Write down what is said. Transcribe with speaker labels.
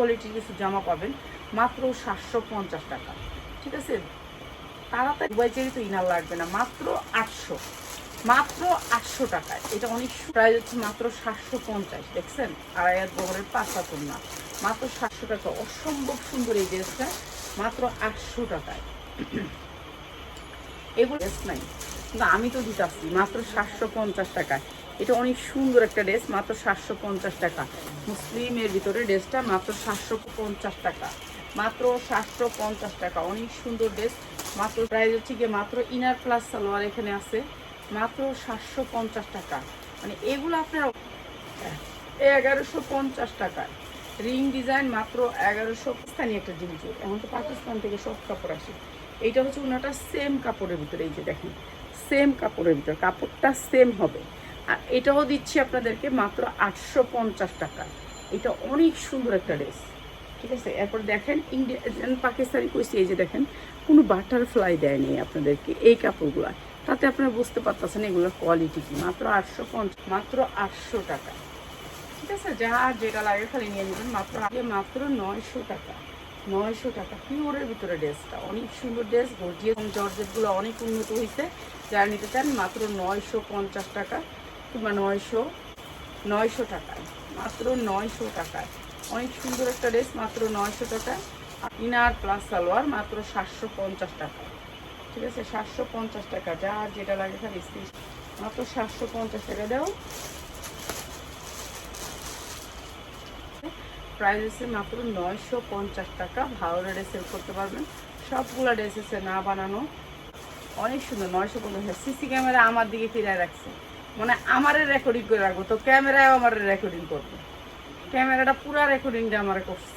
Speaker 1: কোয়ালিটির কিছু জামা পাবেন, মাত্র সাতশো পঞ্চাশ টাকা। ঠিক আছে? তাড়াতাড়ি দুবাই চেরি তো ইনার লাগবে না, মাত্র আটশো। মাত্র আটশো টাকায়। এটা অনেক প্রায় হচ্ছে মাত্র সাতশো পঞ্চাশ, দেখছেন? আড়াই হাত বহরের পাঁচটা না মাত্র সাতশো টাকা। অসম্ভব সুন্দর এই ড্রেসটা, মাত্র আটশো টাকায়। এগুলো ড্রেস নাই। কিন্তু আমি তো দিতে মাত্র সাতশো পঞ্চাশ টাকায়। এটা অনেক সুন্দর একটা ড্রেস, মাত্র সাতশো পঞ্চাশ টাকা। মুসলিমের ভিতরে ড্রেসটা মাত্র সাতশো পঞ্চাশ টাকা। মাত্র সাতশো পঞ্চাশ টাকা, অনেক সুন্দর ড্রেস। মাত্র প্রাইস হচ্ছে গিয়ে মাত্র ইনার প্লাস সালোয়ার এখানে আছে। মাত্র সাতশো পঞ্চাশ টাকা। মানে এগুলো আপনার এগারোশো পঞ্চাশ টাকায় রিং ডিজাইন মাত্র এগারোশো স্থানীয় একটা জিনিস। এখন তো পাকিস্তান থেকে সব কাপড় আসে। এইটা হচ্ছে ওনাটা সেম কাপড়ের ভিতরে, এই যে দেখেন, সেম কাপড়ের ভিতরে, কাপড়টা সেম হবে। আর এটাও দিচ্ছি আপনাদেরকে মাত্র আটশো পঞ্চাশ টাকা। এটা অনেক সুন্দর একটা ড্রেস ঠিক আছে? এরপর দেখেন ইন্ডিয়ান পাকিস্তানি কইছি এই যে দেখেন, কোনো বাটারফ্লাই দেয়নি আপনাদেরকে এই কাপড়গুলো। তাতে আপনারা বুঝতে পারতেছেন এগুলোর কোয়ালিটি কি। মাত্র আটশো পঞ্চাশ, মাত্র আটশো টাকা। ঠিক আছে? যা যেটা লাগে খালি নিয়ে নেবেন। মাত্র আগে মাত্র নয়শো টাকা। নয়শো টাকা। পিওরের ভিতরে ড্রেসটা অনেক সুন্দর ড্রেস গর্জিয়াস, জর্জেটগুলো অনেক উন্নত হয়েছে যারা নিতে চান, মাত্র নয়শো পঞ্চাশ টাকা। কিংবা নয়শো নয়শো টাকায়, মাত্র নয়শো টাকায়। অনেক সুন্দর একটা ড্রেস, মাত্র নয়শো টাকা ইনার প্লাস সালোয়ার, মাত্র সাতশো পঞ্চাশ টাকা ঠিক আছে? সাতশো পঞ্চাশ টাকা যা যেটা লাগে খালি মাত্র সাতশো পঞ্চাশ টাকা দাও। প্রাইস আছে মাত্র নয়শো পঞ্চাশ টাকা। ভালো ড্রেস সেল করতে পারবেন। সবগুলো ড্রেস আছে না বানানো। অনেক সুন্দর, নয়শো পঞ্চাশ সিসি ক্যামেরা আমার দিকে ফিরে রাখছে। মানে আমারে রেকর্ডিং করে রাখব, তো ক্যামেরায় আমার রেকর্ডিং করব। ক্যামেরাটা পুরা রেকর্ডিংটা আমার করছে।